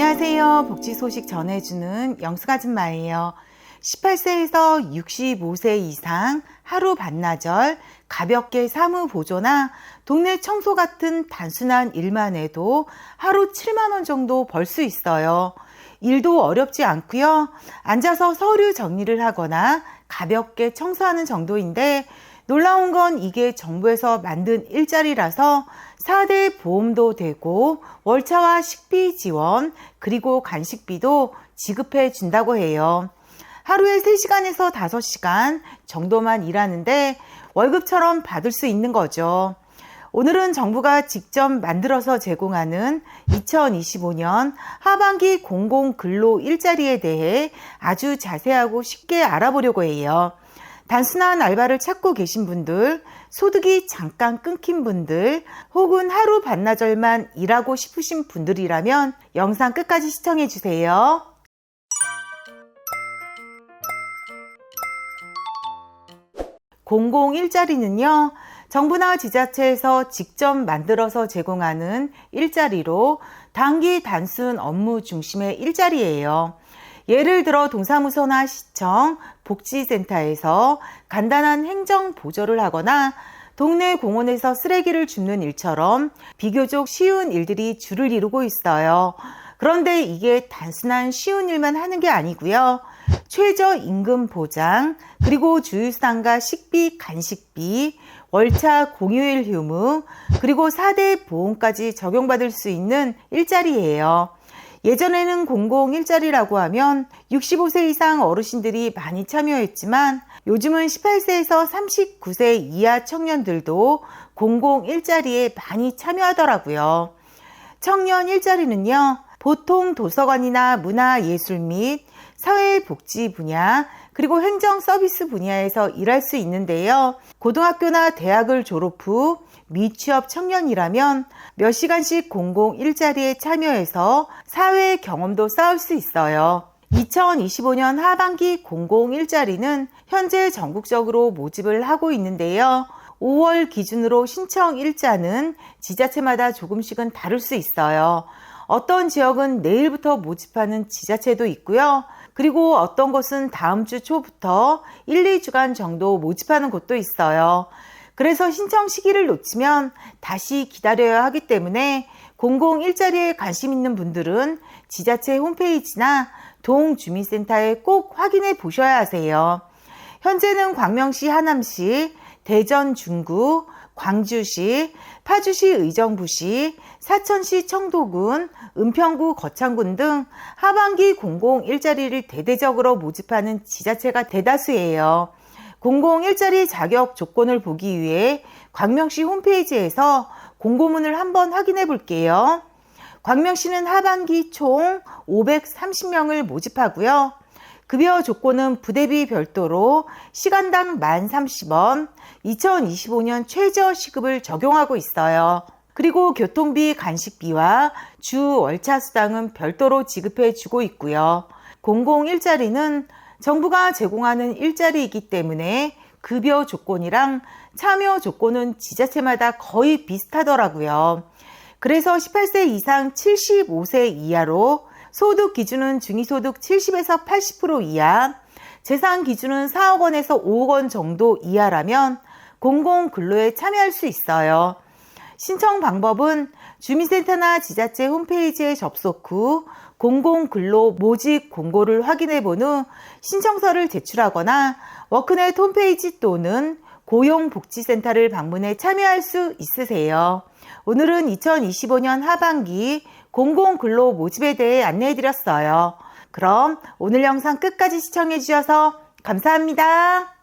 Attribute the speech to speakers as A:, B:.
A: 안녕하세요. 복지 소식 전해주는 영수아줌마예요. 18세에서 65세 이상 하루 반나절 가볍게 사무 보조나 동네 청소 같은 단순한 일만 해도 하루 7만 원 정도 벌 수 있어요. 일도 어렵지 않고요. 앉아서 서류 정리를 하거나 가볍게 청소하는 정도인데 놀라운 건 이게 정부에서 만든 일자리라서 4대 보험도 되고 월차와 식비 지원 그리고 간식비도 지급해 준다고 해요. 하루에 3시간에서 5시간 정도만 일하는데 월급처럼 받을 수 있는 거죠. 오늘은 정부가 직접 만들어서 제공하는 2025년 하반기 공공근로 일자리에 대해 아주 자세하고 쉽게 알아보려고 해요. 단순한 알바를 찾고 계신 분들, 소득이 잠깐 끊긴 분들, 혹은 하루 반나절만 일하고 싶으신 분들이라면 영상 끝까지 시청해 주세요. 공공 일자리는요, 정부나 지자체에서 직접 만들어서 제공하는 일자리로 단기 단순 업무 중심의 일자리예요. 예를 들어 동사무소나 시청, 복지센터에서 간단한 행정 보조를 하거나 동네 공원에서 쓰레기를 줍는 일처럼 비교적 쉬운 일들이 줄을 이루고 있어요. 그런데 이게 단순한 쉬운 일만 하는 게 아니고요. 최저 임금 보장, 그리고 주유상과 식비, 간식비, 월차 공휴일 휴무, 그리고 4대 보험까지 적용받을 수 있는 일자리예요. 예전에는 공공 일자리라고 하면 65세 이상 어르신들이 많이 참여했지만 요즘은 18세에서 39세 이하 청년들도 공공 일자리에 많이 참여하더라고요. 청년 일자리는요, 보통 도서관이나 문화 예술 및 사회복지 분야, 그리고 행정 서비스 분야에서 일할 수 있는데요. 고등학교나 대학을 졸업 후 미취업 청년이라면 몇 시간씩 공공 일자리에 참여해서 사회 경험도 쌓을 수 있어요. 2025년 하반기 공공 일자리는 현재 전국적으로 모집을 하고 있는데요. 5월 기준으로 신청 일자는 지자체마다 조금씩은 다를 수 있어요. 어떤 지역은 내일부터 모집하는 지자체도 있고요. 그리고 어떤 곳은 다음 주 초부터 1, 2주간 정도 모집하는 곳도 있어요. 그래서 신청 시기를 놓치면 다시 기다려야 하기 때문에 공공 일자리에 관심 있는 분들은 지자체 홈페이지나 동주민센터에 꼭 확인해 보셔야 하세요. 현재는 광명시, 하남시, 대전 중구, 광주시, 파주시 의정부시, 사천시 청도군, 은평구 거창군 등 하반기 공공 일자리를 대대적으로 모집하는 지자체가 대다수예요. 공공 일자리 자격 조건을 보기 위해 광명시 홈페이지에서 공고문을 한번 확인해 볼게요. 광명시는 하반기 총 530명을 모집하고요. 급여 조건은 부대비 별도로 시간당 만 30원, 2025년 최저 시급을 적용하고 있어요. 그리고 교통비, 간식비와 주 월차 수당은 별도로 지급해 주고 있고요. 공공 일자리는 정부가 제공하는 일자리이기 때문에 급여 조건이랑 참여 조건은 지자체마다 거의 비슷하더라고요. 그래서 18세 이상 75세 이하로 소득 기준은 중위소득 70에서 80% 이하, 재산 기준은 4억 원에서 5억 원 정도 이하라면 공공 근로에 참여할 수 있어요. 신청 방법은 주민센터나 지자체 홈페이지에 접속 후 공공근로 모집 공고를 확인해 본 후 신청서를 제출하거나 워크넷 홈페이지 또는 고용복지센터를 방문해 참여할 수 있으세요. 오늘은 2025년 하반기 공공근로 모집에 대해 안내해 드렸어요. 그럼 오늘 영상 끝까지 시청해 주셔서 감사합니다.